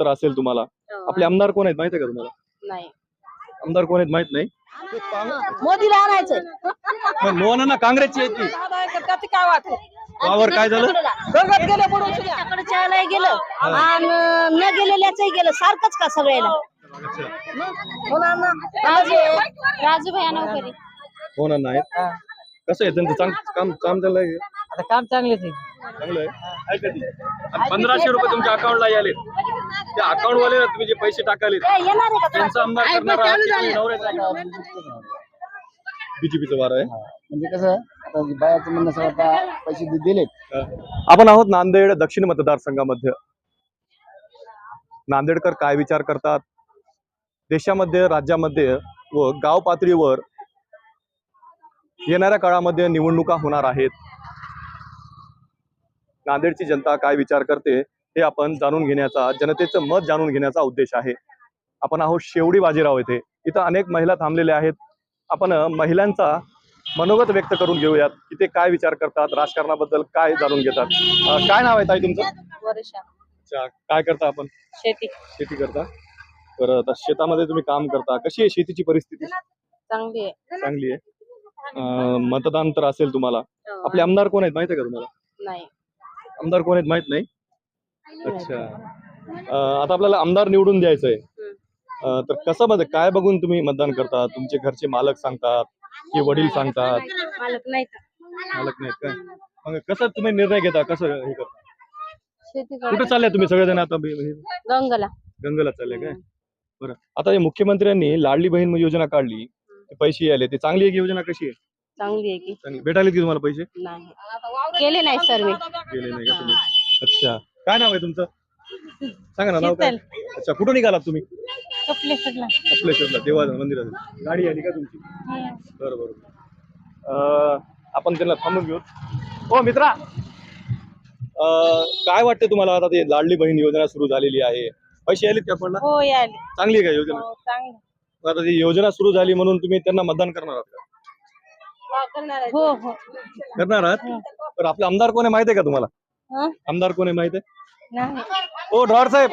तर असेल तुम्हाला. आपले आमदार कोण आहेत माहिती आहे का तुम्हाला? नाही. आमदार कोण आहेत माहीत नाही. मोदीला आणायचं. मोहना काँग्रेसची आहेत ती. काय वावर काय झालं? गंगात गेले बुडून त्याकडे चायला गेलं. आणि न गेलेल्याच गेलं. सारखंच का सगळ्याला? राजू भैया नोकरी होणार नाहीत कसं आहे त्यांचं? चांग काम काम चाललंय का? आता काम चांगलेच आहे. चांगलं आहे. पंधराशे रुपये तुमच्या अकाउंटला आले त्या अकाउंट वाले तुम्ही जे पैसे टाकाले येणार आहे का त्यांचा आमदार करणार बीजेपीचं वार आहे. म्हणजे कसं आता बायाचं म्हणणं सगळं आता पैसे दिलेत. आपण आहोत नांदेड दक्षिण मतदारसंघामध्ये. नांदेडकर काय विचार करतात? देशामध्ये राज्यामध्ये व गाव पातळीवर येणाऱ्या काळामध्ये निवडणुका होणार आहेत. नांदेडची जनता काय विचार करते? हे आपण जाणून घेण्याचा जनतेचं मत जाणून घेण्याचा उद्देश आहे. आपण आहोत शेवडी बाजीराव येथे. इथं अनेक महिला थांबलेल्या आहेत. आपण महिलांचा मनोगत व्यक्त करून घेऊयात. की ते काय विचार करतात राजकारणाबद्दल काय जाणून घेतात? काय नाव आहे ताई तुमचं? अच्छा काय करता आपण? शेती. शेती करता? तर आता शेतामध्ये तुम्ही काम करता. कशी आहे शेतीची परिस्थिती? चांगली आहे. चांगली आहे. मतदान तर असेल तुम्हाला. आपले आमदार कोण आहेत माहिती आहे का तुम्हाला? नाही. आमदार कोण आहेत माहीत नाही. अच्छा. अ, आता आपल्याला आमदार निवडून द्यायचं आहे अ, तर कसं मध्ये काय बघून तुम्ही मतदान करता तुमचे घरचे मालक सांगतात की वडील सांगतात? मालक नाही मालक नाहीत काय मग कसं तुम्ही निर्णय घेता? कसं हे करता? शेती कुठे चालले तुम्ही सगळेजण आता? बे- हे गंगला. गंगेला चालले काय? बरं. आता हे मुख्यमंत्र्यांनी लाडली बहीण योजना काढली. ते पैसे आले. ते चांगली आहे की योजना कशी आहे? चांगली आहे की. चांगली. भेटायला की तुम्हाला पैसे? नाही. केले नाही सर्वे. गेले नाही का तुम्ही? अच्छा. काय नाव आहे तुमचं? सांगा ना नाव काय? अच्छा कुठून निघालात तुम्ही? कपलेश्वरला. मंदिरात गाडी आली का तुमची? बरं बरं. आपण त्यांना थांबून घेऊ. हो मित्रा. काय वाटते तुम्हाला आता ते लाडली बहीण योजना सुरू झालेली आहे? पैसे आलेत का आपल्याला? हो चांगली आहे का योजना? चांगली. मग आता ती योजना सुरू झाली म्हणून तुम्ही त्यांना मतदान करणार आहात का? हो हो करणार आहात? तर आपले आमदार कोण आहे माहिती आहे का तुम्हाला? हं? आमदार कोण आहे माहिती आहे? नाही. ओ ढोर साहेब.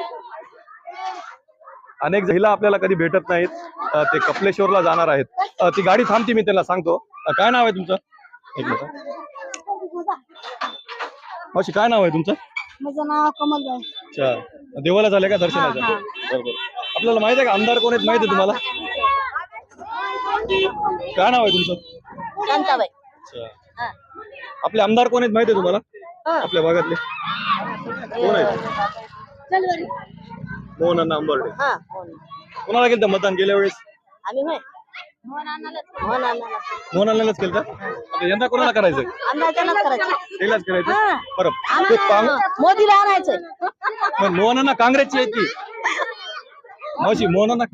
अनेक महिला आपल्याला कधी भेटत नाहीत. अं, ते कपलेश्वरला जाणार आहेत. अं, ती गाडी थांबती मी त्याला सांगतो. अं, काय नाव आहे तुमचं? एक मिनिट मावशी काय नाव आहे तुमचं? माझं नाव कमल अच्छा. देवाला झाले का? दर्शनाचं बरोबर. आपल्याला माहिती आहे का? आमदार कोण आहेत माहिती आहे तुम्हाला? काय नाव आहे तुमचं? अच्छा. आपले आमदार कोण आहेत माहिती आहे तुम्हाला? आपल्या भागातले? कोण आहेत? मोहन अण्णा अंबर्डे. हा कोणाला गेलं मतदान गेल्या वेळेस? आम्ही होय. मोहन अण्णालाच. केलं का आता यंदा कोणाला करायचं अन्ना त्यालाच करायचं. त्यालाच करायचं. बरं. ते काँग- मोदीला आणायचं मग मोहन अण्णा काँग्रेसची आहे ती मावशी मोहन अण्णा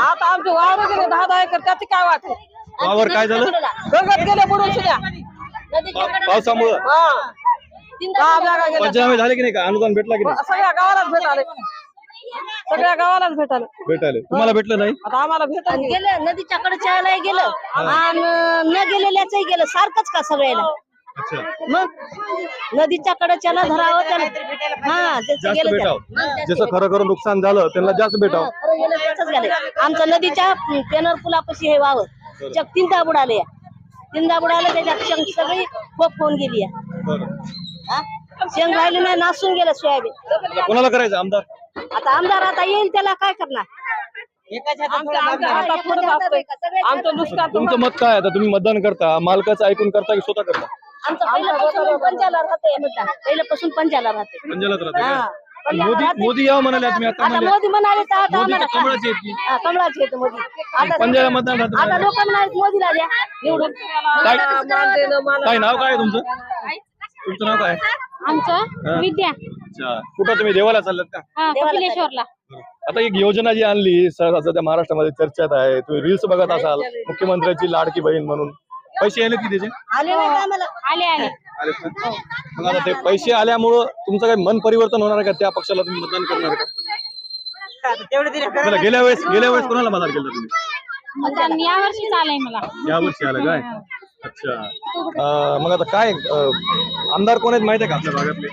आता आमचे वावर गेले दहा दहा एकर त्याची काय वाट वावर काय झालं? गंगात गेले बुडून सुद्या पा- पावसामुळं. दहा बॅगा गेल्या पंचनामे झाले की नाही का? अनुदान भेटला की नाही? सगळ्या गावालाच भेटाले. सगळ्या गावालाच भेटाले. भेटायला तुम्हाला भेटलं नाही? आता आम्हाला भेटायला गेलं नदीच्या कडे चायला गेलं आणि न गेलेल्याच गेलं. सारखंच का सगळ्याला? अच्छा. मग? नदीच्या कडेच्याला धरावं त्याला. हा त्याचं जास्त गेलं भेटाव. जसं खरं खरं नुकसान झालं त्यांना जास्त भेटाव. खरं गेलं त्याचंच गेलं आमचं नदीच्या पेनर पुलापाशी हे वावर चक तीनदा बुडाले या. तीनदा बुडाले त्याच्यात शेंग सगळी खोप होऊन गेली या. बरं. हा? शेंग राहिली नाही नासून गेलं सोयाबीन. कोणाला करायचं आमदार? आता आमदार आता येईल त्याला काय करणार? तुमचं मत काय? आता तुम्ही मतदान करता मालकाचं ऐकून करता की स्वतः करता? आमचं पहिल्यापासून पंजाला राहते पहिल्यापासून पंजाला राहते. हा. मोदी मोदी यावं म्हणाले तुम्ही आता म्हणले मोदी म्हणाले तर आता मोदी तर आम्हाला कमळाचे आहेत की? हा, कमळाचे येते मोदी. आता पंजाला मतदान राहतं आता लोकांना माहीत मोदीला द्या निवडून. काय नाव काय तुमचं? तुमचं नाव काय? आमचं विद्या. अच्छा. कुठं तुम्ही? देवाला चाललात का? हा, कपिलेश्वरला आता एक योजना जी आणली स- सध्या महाराष्ट्रामध्ये चर्चेत आहे. तुम्ही रील्स बघत असाल मुख्यमंत्र्यांची लाडकी बहीण म्हणून. पैसे आले की त्याचे? आले नाही का आम्हाला? आले आले. आले का? मग आता ते पैसे आल्यामुळं तुमचं काही मन परिवर्तन होणार आहे का? त्या पक्षाला तुम्ही मतदान करणार का? मला गेल्या वेळेस गेल्या वेळेस कोणाला मतदान केलं तुम्ही? मतदान या वर्षीच आलंय मला. या वर्षी आलं काय? अच्छा. मग आता काय आमदार कोण आहेत माहिती आहे का आपल्या भागातले?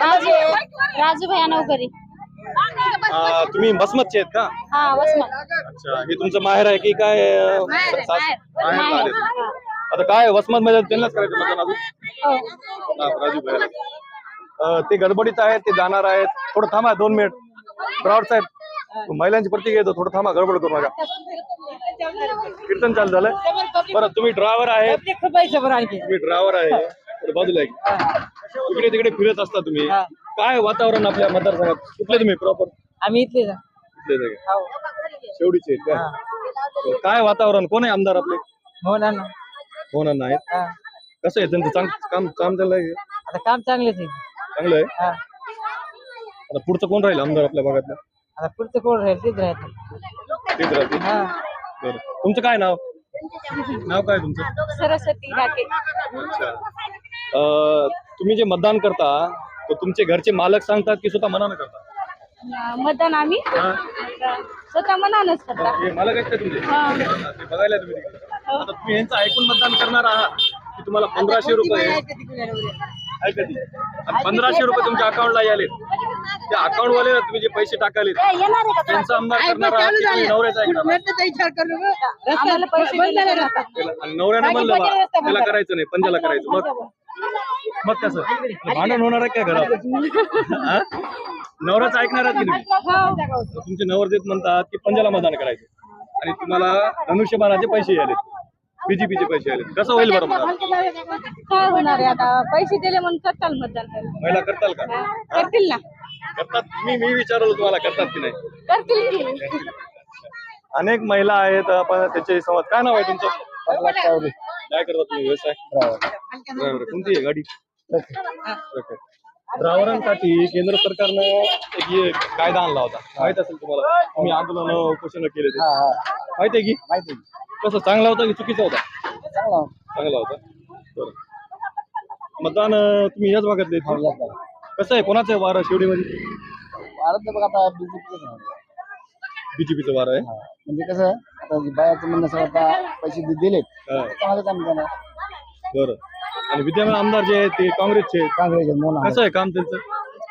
राजू. राजू भैया नवकरी. अं, तुम्ही मसमतचे आहेत का? हा वसमत अच्छा हे तुमचं माहेर आहे की काय अं, माहेर, सास- माहेर. माहेर. माहेर. आले. आता काय वसमत मध्ये त्यांनाच करायचं मतदान अजून? हो. हा, राजू भैया अं, ते गडबडीत आहेत ते जाणार आहेत. थोडं थांबा दोन मिनिट. ब्रावड साहेब महिलांची प्रतिक्रिया येतो थोडं थांबा गडबड करू नका. कीर्तन चालू झालंय बरं तुम्ही ड्रायव्हर आहे. तुम्ही ड्रायव्हर आहे. थोडं बाजूला आहे. इकडे तिकडे फिरत असता तुम्ही. काय वातावरण आपल्या मतदारसंघात? कुठले तुम्ही? प्रॉपर? आम्ही इथले शेवडीचे आहेत का? काय वातावरण? कोण आहे आमदार आपले? हो ना ना होणार नाही हा. कसं आहे त्यांचं? चांग काम काम चाललंय आता काम चांगलेच आहे. चांगलं आहे? हा. आता पुढचं कोण राहील आमदार आपल्या भागातलं? आता पुढचं कोण राहील तेच राहते तेच राहतील. हा. बरं. तुमचं काय नाव? नाव काय तुमचं? सरस्वती अच्छा. अं, तुम्ही जे मतदान करता तर तुमचे घरचे मालक सांगतात की स्वतः मनानं करता? मतदान आम्ही हा? स्वतः मनानच करता. हे मालक आहेत का तुमचे? हा, ते बघायला तुम्ही तिकडे. आता तुम्ही यांचं ऐकून मतदान करणार आहात की तुम्हाला पंधराशे रुपये ती. आणि पंधराशे रुपये तुमच्या अकाउंटला आले त्या अकाउंट वाले तुम्ही जे पैसे टाकाले आहे का त्यांचा आमदार करणार की नवऱ्याचा. त्याला- नवऱ्याने म्हणलं बा त्याला करायचं नाही पंजाला करायचं मग मग कसं? भांडण होणार आहे काय घरात? हा? नवराच ऐकणार आहेत की तुम्ही तुमचे नवरदेव म्हणतात की पंजाला मतदान करायचं. आणि तुम्हाला धनुष्यबाणाचे पैसे आले बीजेपीचे पैसे आले कसं होईल बरं मला काय होणार आहे आता? पैसे दिले म्हणून करताल मतदान महिला करताल का? करतील ना. करतात? मी मी विचारलं तुम्हाला करतात की नाही? करतील की. अनेक महिला आहेत आपण त्याचे संवाद काय नाव आहे तुमचं? काय करता तुम्ही? व्यवसाय? ड्रायव्हर. कोणती आहे गाडी. ड्रायव्हरांसाठी केंद्र सरकारनं एक हे कायदा आणला होता. माहीत असेल तुम्हाला? तुम्ही आंदोलन उपोषण केले ते. हा हा. माहीत आहे की? माहिती. कसं चांगला होता की चुकीचा होता? चांगला हो. चांगला होता. बरं. मतदान अं, तुम्ही याच भागातले आहेत. कसं आहे? कोणाचं आहे वारं शिवडीमध्ये भारत बघ आता बीजेपीच बीजेपीचं वारं आहे? म्हणजे कसं आता बायाचं म्हणणं सगळं आता पैसे दि- दिलेत हा, त्यामध्ये काम करणार बरं. आणि विद्यमान आमदार जे आहेत ते काँग्रेसचे आहेत. काँग्रेस मोना कसं आहे काम त्यांचं?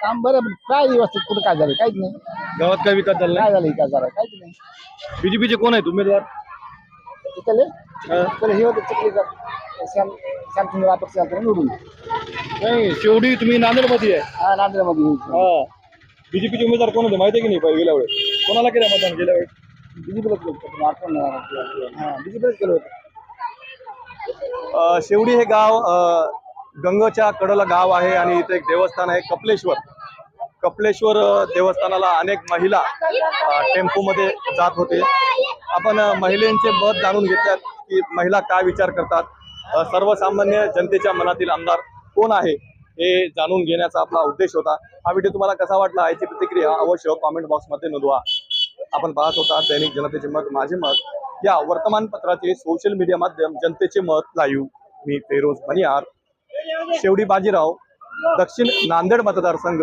काम बरं पण काय व्यवस्थित कुठं काय झालं काहीच नाही. गावात काय विकास झाला काय झालं काय झालं काहीच नाही. बीजेपीचे कोण आहेत उमेदवार? तिथले हा. तिथले हे होते चिखलीकर श्याम श्यामचंद्र वापस निवडून. नाही शेवटी तुम्ही नांदेडमध्ये आहे. हा नांदेडमध्ये हा. बीजेपीचे उमेदवार कोण होते माहिती आहे की नाही? पहिले गेल्या वेळेस. कोणाला केलं मतदान गेल्या वेळेस? बीजेपीलाच केलं होतं, आठवण. हा बीजेपीलाच केलं होतं. शेवडी हे गाव गंगेच्या कडेला गाव आहे आणि इथे एक देवस्थान आहे कपलेश्वर. कपलेश्वर देवस्थानाला अनेक महिला टेम्पोमध्ये जात होते. आपण महिलांचे मत जाणून घेतल्यात की महिला काय विचार करतात. सर्वसामान्य जनतेच्या मनातील आमदार कोण आहे हे जाणून घेण्याचा आपला उद्देश होता. हा व्हिडिओ तुम्हाला कसा वाटला याची प्रतिक्रिया अवश्य कॉमेंट बॉक्समध्ये नोंदवा. आपण पाहत होता दैनिक जनतेचे मत माझे मत. या वर्तमानपत्राचे सोशल मीडिया माध्यम जनतेचे मत लाईव्ह. मी फेरोज बनियार. शेवडी बाजीराव दक्षिण नांदेड मतदारसंघ.